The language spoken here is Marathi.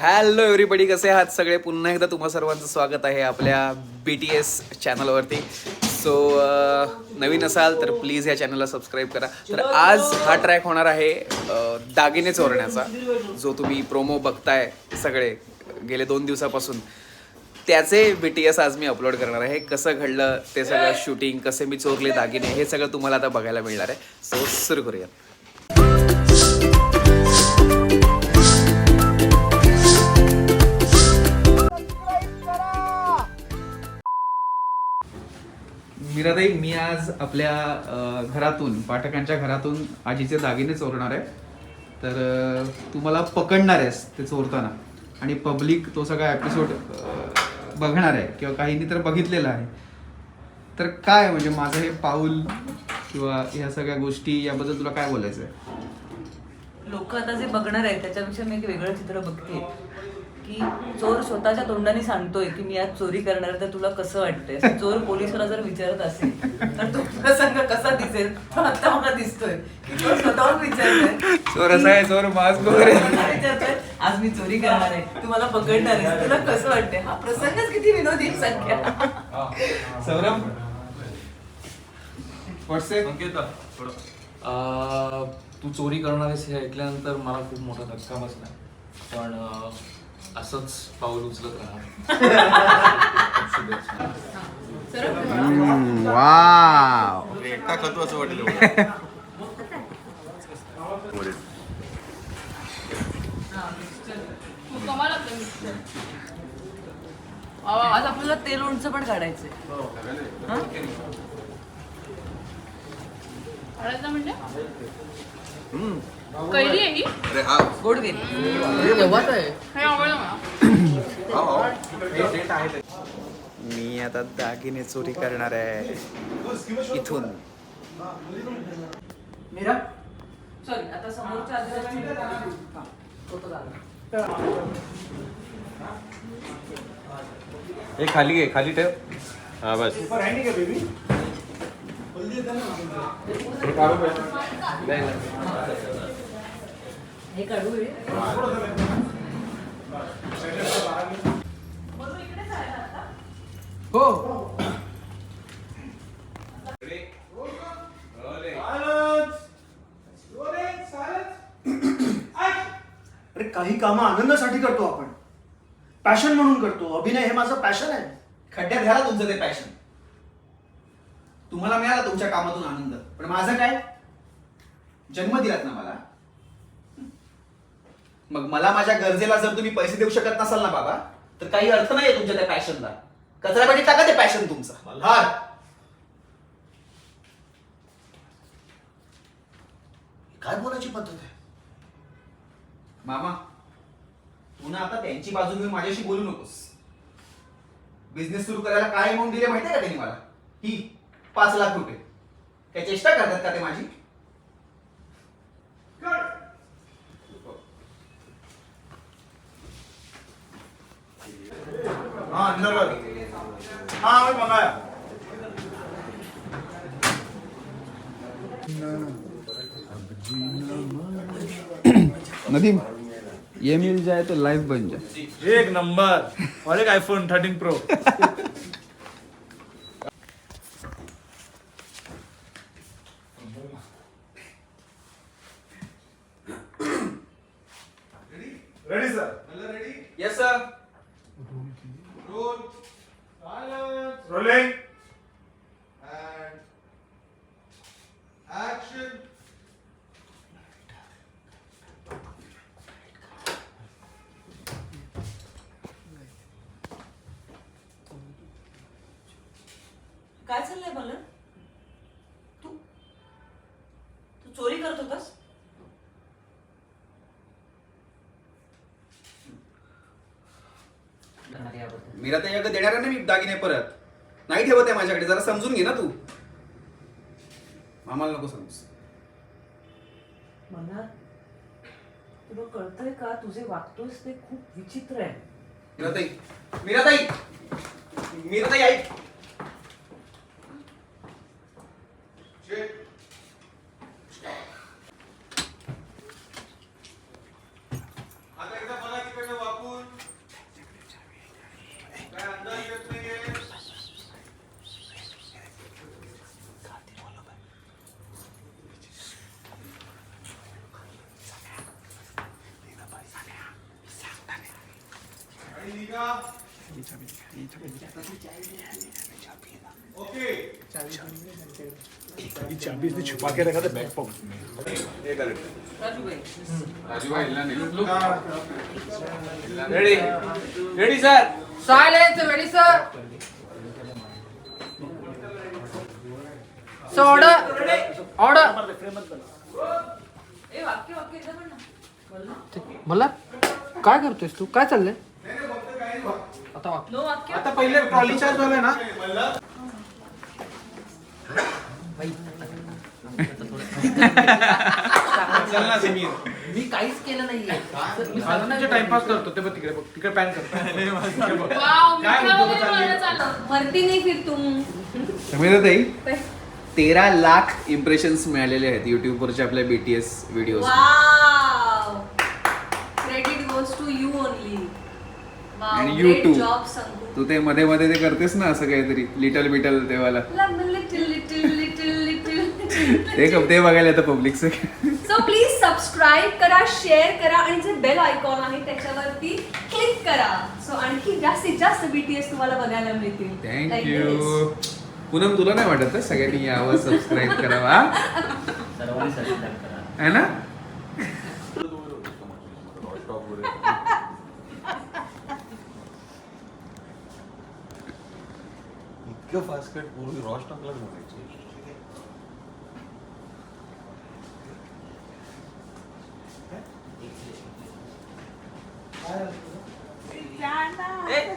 हॅलो एव्हरीबडी कसे आहात सगळे? पुन्हा एकदा तुम्हा सर्वांचं स्वागत आहे आपल्या बी टी एस चॅनलवरती. सो नवीन असाल तर प्लीज या चॅनलला सबस्क्राईब करा. तर आज हा ट्रॅक होणार आहे दागिने चोरण्याचा जो तुम्ही प्रोमो बघताय सगळे गेले दोन दिवसापासून. त्याचे बी टी एस आज मी अपलोड करणार आहे. कसं घडलं ते सगळं शूटिंग कसे मी चोरले दागिने हे सगळं तुम्हाला आता बघायला मिळणार आहे. सो सुरू करूया मीराताई मी आज आपल्या अ, घरातून पाठकांच्या घरातून आजीचे दागिने चोरणार आहे. तर अ, तू मला पकडणार आहेस ते चोरताना. आणि पब्लिक तो सगळा एपिसोड बघणार आहे किंवा काहींनी तर बघितलेला आहे. तर काय म्हणजे माझं हे पाऊल किंवा ह्या सगळ्या गोष्टी याबद्दल तुला काय बोलायचं आहे लोक आता जे बघणार आहेत त्याच्यापेक्षा मी एक वेगळं चित्र बघते. की चोर स्वतःच्या तोंडाने सांगतोय की मी आज चोरी करणार आहे, तर तुला कसं वाटतंय? चोर पोलिसाला जर विचारत असेल तर तो प्रसंग कसा दिसेल? तो आता मला दिसतोय की चोर स्वतःहून विचारतोय. चोर असा आहे चोर मास्क वगैरे. विचारतोय आज मी चोरी करणार आहे तू मला पकडणार आहे तुला कसं वाटतंय? हा प्रसंगच किती विनोदी आहे संख्या. सौरभ? व्हॉट्सअप? संकेता थोडं. अं, तू चोरी करणार आहेस हे ऐकल्यानंतर मला खूप मोठा धक्का बसला. पण असंच पाऊल उचलत राहा वाव. एकटा खातो असं वाटेल एवढं. आज आपल्याला तेल लोणचं पण काढायचंय. हा? हळदला म्हणजे? कैरी आहे ही? अरे हा. गोड गेली हे आवडलं मला. मी आता दागिने चोरी करणार आहे. इथून. सॉरी आता समोरच्या झाला. हे खाली घे खाली ठेव. हा बस. हे काढू अरे काही कामं आनंदासाठी करतो आपण. पॅशन म्हणून करतो. अभिनय हे माझं पॅशन आहे. खड्ड्यात घाला तुमचं ते पॅशन तुम्हाला मिळाला तुमच्या कामातून आनंद. पण माझं काय? जन्म दिलात ना मला. मग मला माझ्या गरजेला जर तुम्ही पैसे देऊ शकत नसाल ना बाबा तर काही अर्थ नाहीये तुमच्या त्या पॅशनला. कचऱ्यापेटीत टाका ते पॅशन तुमचं. मल्हार! काय बोलायची पद्धत आहे? मामा तू ना आता त्यांची बाजू घेऊन माझ्याशी बोलू नकोस. बिझनेस सुरू करायला काय अमाऊंट दिले माहितीये का त्यांनी मला? ही पाच लाख रुपये. काय चेष्टा करतात का ते माझी? हा अंदर बघ. हा आम्ही मंगाया। नदीम ये मिल जाए तो लाइफ बन जाए। एक नंबर और एक iPhone thirteen Pro ready sir rolling काय चाललंय मला तू? तू चोरी करत होतास? मीरा त्याच्याकडे देणार आहे ना मी दागिने परत? नाही ठेवत आहे माझ्याकडे जरा समजून घे ना तू. मामाला नको समज. मला तुला कळतंय का? तुझे वागतोयस ते खूप विचित्र आहे. मीराताई मीराताई मीराताई ऐक आता एकदा मला तिकडनं वाकून ओके चाबी इसने छुपा के रखा था बैग पॉकेट में ready ready sir Silence, ready, sir? So order. Order. ए वाक्य वाक्य एकदा म्हण ना मला काय करतोयस तू? काय चाललंय? आता वाग. नो वाक्य आता पहिले ट्रॉली चार्ज झालाय ना. चल ना समीर. मी काहीच केलं नाहीये. टाइमपास करतो ते बघ तिकडे बघ. तिकडे पॅन करतो वाव, काय मिठा वगैरे चाललं. मरती नाही फिर तुम ताई तेरा लाख इम्प्रेशन्स मिळालेले आहेत युट्यूबवरच्या आपल्या BTS video wow. Credit goes to you only आणि संकू तू ते मध्ये मध्ये ते करतेस ना असं काहीतरी लिटल बिटल लिटिल ते ते बघायला येतं पब्लिकचं सो प्लीज सबस्क्राईब करा शेअर करा आणि जे बेल आयकॉन आहे त्याच्यावरती क्लिक करा. सो आणखी जास्तीत जास्त बीटीएस तुम्हाला बघायला मिळतील. थँक्यू. पूनम तुला नाही वाटत सगळ्यांनी यावं सबस्क्राईब करावा है ना? बास्केट पूरी रॉस टाकल्यात म्हणायची एक